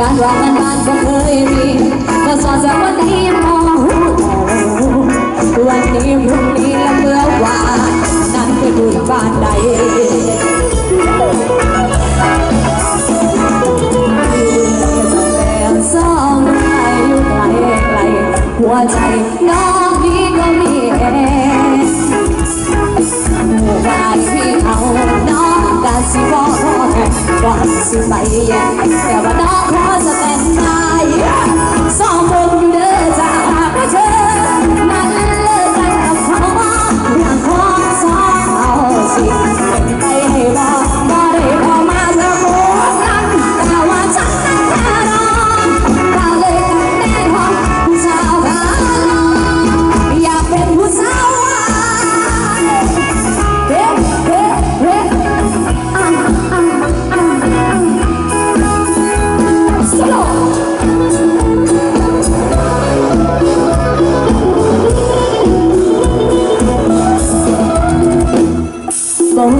การวางนก็เคยมีก็สอนจากวันนี้มอหูวันนี้พรุ่งนี้และเมื่อวานนั้นไปดูบ้านใดแล้วซ่อมใครอยู่ไกลไกลหัวใจน้องนี้ก็มี กแค่ก่อนสิไปแย่แต่ว่าน้องขอสแตนบายสอง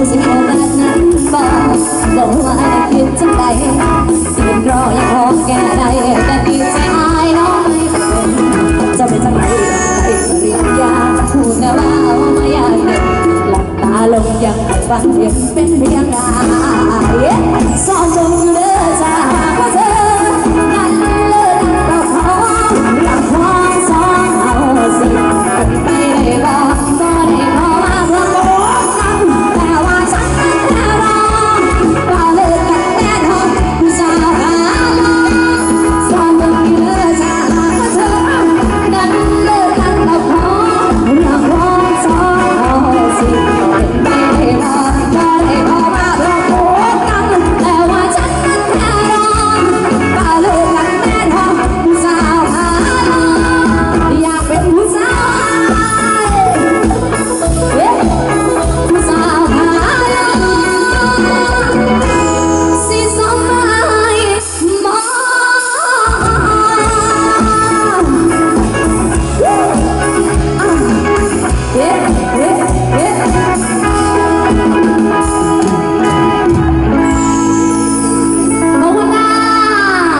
สิเอาแบบนั้นบอกบอกว่าไอ้คิดจังใดยืนรอยังพอแก้ได้แต่ดีใจอายน้อยเป็นจะไป็นจังไหนไอ้ปริญญาพูดนะว่าเอามาอยากเด็กหลับตาลงยังฟังยังเป็นเพียงไรสอนลง